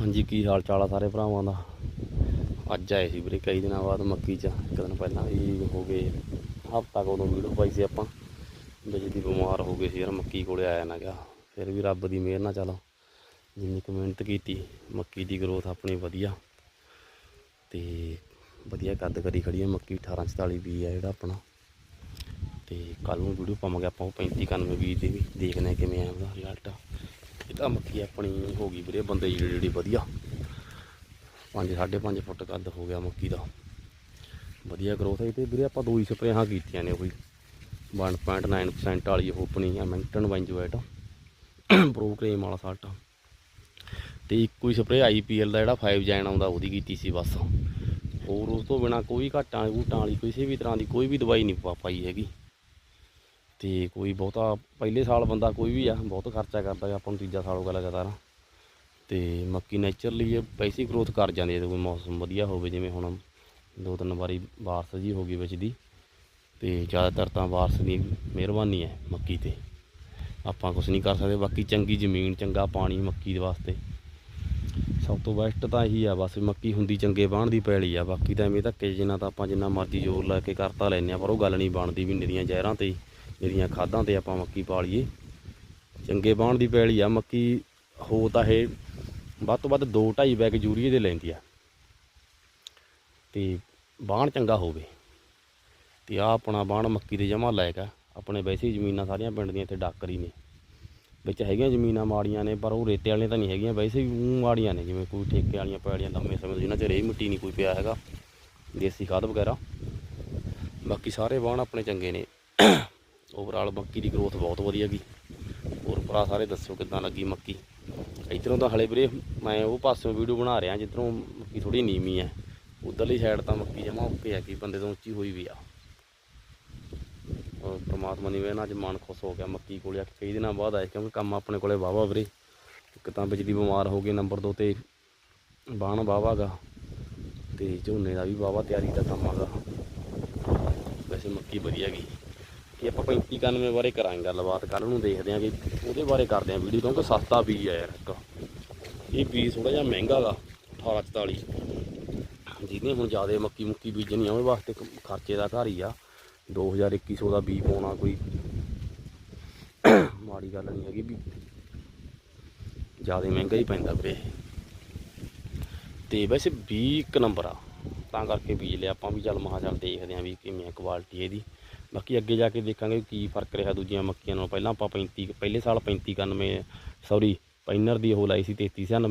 ਹਾਂਜੀ, ਕੀ ਹਾਲ ਚਾਲ ਆ ਸਾਰੇ ਭਰਾਵਾਂ ਦਾ? ਅੱਜ ਆਏ ਸੀ ਵੀਰੇ ਕਈ ਦਿਨਾਂ ਬਾਅਦ ਮੱਕੀ 'ਚ, ਇੱਕ ਦਿਨ ਪਹਿਲਾਂ ਵੀ ਹੋ ਗਏ, ਹਫਤਾ ਕੋਲੋਂ ਵੀਡੀਓ ਪਾਈ ਸੀ ਆਪਾਂ ਬਿਜਲੀ ਬਿਮਾਰ ਹੋ ਗਏ ਸੀ ਯਾਰ, ਮੱਕੀ ਕੋਲੇ ਆਇਆ ਨਾ ਗਿਆ, ਫਿਰ ਵੀ ਰੱਬ ਦੀ ਮਿਹਰ ਨਾਲ ਚਲੋ, ਜਿੰਨੀ ਕੁ ਮਿਹਨਤ ਕੀਤੀ, ਮੱਕੀ ਦੀ ਗਰੋਥ ਆਪਣੀ ਵਧੀਆ, ਤੇ ਵਧੀਆ ਕੱਦ ਕਰੀ ਖੜੀ ਹੈ ਮੱਕੀ 1844 ਬੀ ਆ ਜਿਹੜਾ ਆਪਣਾ, ਤੇ ਕੱਲ ਨੂੰ ਵੀਡੀਓ ਪਾਵਾਂਗੇ ਆਪਾਂ ਉਹ 3591 ਬੀ ਦੇ ਵੀ, ਦੇਖਦੇ ਹਾਂ ਕਿਵੇਂ ਆ ਉਹਦਾ ਰਿਜ਼ਲਟ ਇਹ ਮੱਕੀ ਆਪਣੀ ਹੋ ਗਈ ਵੀਰੇ, ਬੰਦੇ ਜਿਹੜੀ ਜਿਹੜੀ ਵਧੀਆ। 5 5.5 ਫੁੱਟ ਕੱਦ ਹੋ ਗਿਆ ਮੱਕੀ ਦਾ। ਵਧੀਆ ਗਰੋਥ ਹੈ ਤੇ ਵੀਰੇ ਆਪਾਂ ਦੋ ਹੀ ਸਪਰੇਹਾਂ ਕੀਤੀਆਂ ਨੇ ਕੋਈ 1.9% ਵਾਲੀ ਉਹ ਆਪਣੀ ਐਮੈਂਟਨ ਵੈਂਜੂਏਟ ਪ੍ਰੋ ਕ੍ਰੀਮ ਵਾਲਾ ਸੱਟ ਤੇ ਇੱਕੋ ਹੀ ਸਪਰੇ ਆਈਪੀਐਲ ਦਾ ਜਿਹੜਾ 5 ਜੈਨ ਆਉਂਦਾ, ਉਹਦੀ ਕੀਤੀ ਸੀ ਬਸ। ਹੋਰ ਉਸ ਤੋਂ ਬਿਨਾ ਕੋਈ ਘਾਟਾਂ ਘੂਟਾਂ ਵਾਲੀ, ਕਿਸੇ ਵੀ ਤਰ੍ਹਾਂ ਦੀ ਕੋਈ ਵੀ ਦਵਾਈ ਨਹੀਂ ਪਾ ਪਾਈ ਹੈਗੀ। ਤੇ ਕੋਈ ਬਹੁਤਾ ਪਹਿਲੇ ਸਾਲ ਬੰਦਾ ਕੋਈ ਵੀ ਆ ਬਹੁਤ ਖਰਚਾ ਕਰਦਾ ਹੈ, ਆਪਾਂ ਨੂੰ ਤੀਜਾ ਸਾਲ ਹੋ ਗਿਆ ਲਗਾਤਾਰ। ਤੇ ਮੱਕੀ ਨੇਚਰਲੀ ਇਹ ਪੈਸੀ ਗਰੋਥ ਕਰ ਜਾਂਦੀ ਹੈ ਕੋਈ ਮੌਸਮ ਵਧੀਆ ਹੋਵੇ ਜਿਵੇਂ ਹੁਣ ਦੋ ਤਿੰਨ ਵਾਰੀ ਬਾਰਿਸ਼ ਜੀ ਹੋ ਗਈ ਵਿੱਚ ਦੀ। ਤੇ ਜ਼ਿਆਦਾਤਰ ਤਾਂ ਬਾਰਸ਼ ਦੀ ਮਿਹਰਬਾਨੀ ਹੈ ਮੱਕੀ ਤੇ। ਆਪਾਂ ਕੁਝ ਨਹੀਂ ਕਰ ਸਕਦੇ ਬਾਕੀ ਚੰਗੀ ਜ਼ਮੀਨ ਚੰਗਾ ਪਾਣੀ ਮੱਕੀ ਦੇ ਵਾਸਤੇ। ਸਭ ਤੋਂ ਬੈਸਟ ਤਾਂ ਇਹੀ ਆ ਬਸ ਮੱਕੀ ਹੁੰਦੀ ਚੰਗੇ ਬਾਣ ਦੀ ਪੈਲੀ ਆ। ਬਾਕੀ ਤਾਂ ਐਵੇਂ ਧੱਕੇ ਜਿੰਨਾ ਤਾਂ ਆਪਾਂ ਜਿੰਨਾ ਮਰਜ਼ੀ ਜ਼ੋਰ ਲਾ ਕੇ ਕਰਤਾ ਲੈਨੇ ਆ ਪਰ ਉਹ ਗੱਲ ਨਹੀਂ ਬਣਦੀ ਵੀ ਨਿਰੀਆਂ ਜ਼ਹਿਰਾਂ ਤੇ। ਨਿਰੀਆਂ ਖਾਦਾਂ ਤੇ ਆਪਾਂ ਮੱਕੀ ਪਾ ਲਈਏ। ਚੰਗੇ ਬਾਣ ਦੀ ਪੈਲੀ ਆ, ਮੱਕੀ ਹੋ ਤਾਂ ਇਹ ਵੱਧ ਤੋਂ ਵੱਧ 2 2.5 ਬੈਗ ਯੂਰੀਏ ਦੇ ਲੈਂਦੀ ਆ। ਤੇ ਬਾਣ ਚੰਗਾ ਹੋਵੇ। ਤੇ ਆ ਆਪਣਾ ਬਾਣ ਮੱਕੀ ਦੇ ਜਮਾ ਲਾਇਕ ਆ। ਆਪਣੇ ਵੈਸੇ ਹੀ ਜ਼ਮੀਨਾਂ ਸਾਰੀਆਂ ਪਿੰਡ ਦੀਆਂ ਇੱਥੇ ਡਾਕਰੀ ਨੇ। ਵਿੱਚ ਹੈਗੀਆਂ ਜ਼ਮੀਨਾਂ ਮਾੜੀਆਂ ਨੇ, ਪਰ ਉਹ ਰੇਤੇ ਵਾਲੀਆਂ ਤਾਂ ਨਹੀਂ ਹੈਗੀਆਂ। ਵੈਸੇ ਵੀ ਮਾੜੀਆਂ ਨੇ, ਜਿਵੇਂ ਕੋਈ ਠੇਕੇ ਵਾਲੀਆਂ ਪੈਲੀਆਂ ਲੰਮੇ ਸਮੇਂ ਤੋਂ, ਜਿਨ੍ਹਾਂ 'ਚ ਰੇਹ ਮਿੱਟੀ ਨਹੀਂ ਕੋਈ ਪਿਆ ਹੈਗਾ। ਦੇਸੀ ਖਾਦ ਵਗੈਰਾ। ਬਾਕੀ ਸਾਰੇ ਬਾਣ ਆਪਣੇ ਚੰਗੇ ਨੇ। ਓਵਰਆਲ ਮੱਕੀ ਦੀ ਗਰੋਥ ਬਹੁਤ ਵਧੀਆ ਗਈ ਹੋਰ ਭਰਾ ਸਾਰੇ ਦੱਸਿਓ ਕਿੱਦਾਂ ਲੱਗੀ ਮੱਕੀ? ਇੱਧਰੋਂ ਤਾਂ ਹਲੇ ਵੀਰੇ ਮੈਂ ਉਹ ਪਾਸਿਓਂ ਵੀਡੀਓ ਬਣਾ ਰਿਹਾ, ਜਿੱਧਰੋਂ ਮੱਕੀ ਥੋੜੀ ਨੀਵੀਂ ਹੈ। ਉਧਰਲੀ ਸਾਈਡ ਤਾਂ ਮੱਕੀ ਜਮਾ ਓਕੇ ਹੈ ਕਿ ਬੰਦੇ ਤੋਂ ਉੱਚੀ ਹੋਈ ਵੀ ਆ। ਔਰ ਪ੍ਰਮਾਤਮਾ ਦੀ ਮਿਹਰ ਨਾਲ ਅੱਜ ਮਨ ਖੁਸ਼ ਹੋ ਗਿਆ ਮੱਕੀ ਕੋਲੇ। ਆ ਕੇ ਕਈ ਦਿਨਾਂ ਬਾਅਦ ਆਏ ਕਿਉਂਕਿ ਕੰਮ ਆਪਣੇ ਕੋਲੇ ਵਾਵਾ ਵੀਰੇ। ਇੱਕ ਤਾਂ ਬਿਜਲੀ ਬਿਮਾਰ ਹੋ ਗਈ ਨੰਬਰ 2 ਤੇ ਬਾਣ ਵਾਹਵਾ ਗਾ। ਤੇ ਝੋਨੇ ਦਾ ਵੀ ਵਾਵਾ ਤਿਆਰੀ ਦਾ ਕੰਮ ਆਗਾ ਵੈਸੇ ਮੱਕੀ ਵਧੀਆ ਗਈ ਕਿ ਆਪਾਂ 35 91 ਬਾਰੇ ਕਰਾਂਗੇ ਗੱਲਬਾਤ ਕੱਲ ਨੂੰ ਦੇਖਦੇ ਆਂ ਕਿ ਉਹਦੇ ਬਾਰੇ ਕਰਦੇ ਆਂ ਵੀਡੀਓ ਕਿਉਂਕਿ ਸਸਤਾ ਬੀਜ ਆ ਯਾਰ ਇੱਕ। ਇਹ ਬੀਜ ਥੋੜਾ ਜਿਹਾ ਮਹਿੰਗਾ ਗਾ 1844 ਜਿਹਨੇ ਹੁਣ ਜ਼ਿਆਦਾ ਮੱਕੀ ਮੁੱਕੀ ਬੀਜਣੀ ਆ, ਉਹਦੇ ਵਾਸਤੇ ਕ- ਖਰਚੇ ਦਾ ਘਰ ਹੀ ਆ। 2021 ਦਾ ਬੀਜ ਪਾਉਣਾ ਕੋਈ। ਮਾੜੀ ਗੱਲ ਨਹੀਂ ਹੈਗੀ ਵੀ ਜ਼ਿਆਦਾ ਮਹਿੰਗਾ ਹੀ ਪੈਂਦਾ ਵੀਰੇ। ਤੇ ਵੈਸੇ 20 ਇੱਕ ਨੰਬਰ ਆ, ਤਾਂ ਕਰਕੇ ਬੀਜ ਲਿਆ ਆਪਾਂ ਵੀ ਚੱਲ ਮਹਾ ਚੱਲ ਦੇਖਦੇ ਆਂ ਵੀ ਕਿਵੇਂ ਕੁਆਲਿਟੀ ਇਹਦੀ। ਬਾਕੀ ਅੱਗੇ ਜਾ ਕੇ ਦੇਖਾਂਗੇ ਕੀ ਫ਼ਰਕ ਰਿਹਾ ਦੂਜੀਆਂ ਮੱਕੀਆਂ ਨਾਲੋਂ। ਪਹਿਲਾਂ ਆਪਾਂ 35 ਪਹਿਲੇ ਸਾਲ 35 91 ਸੌਰੀ ਪੈਨਰ ਦੀ ਉਹ ਲਾਈ ਸੀ 33 96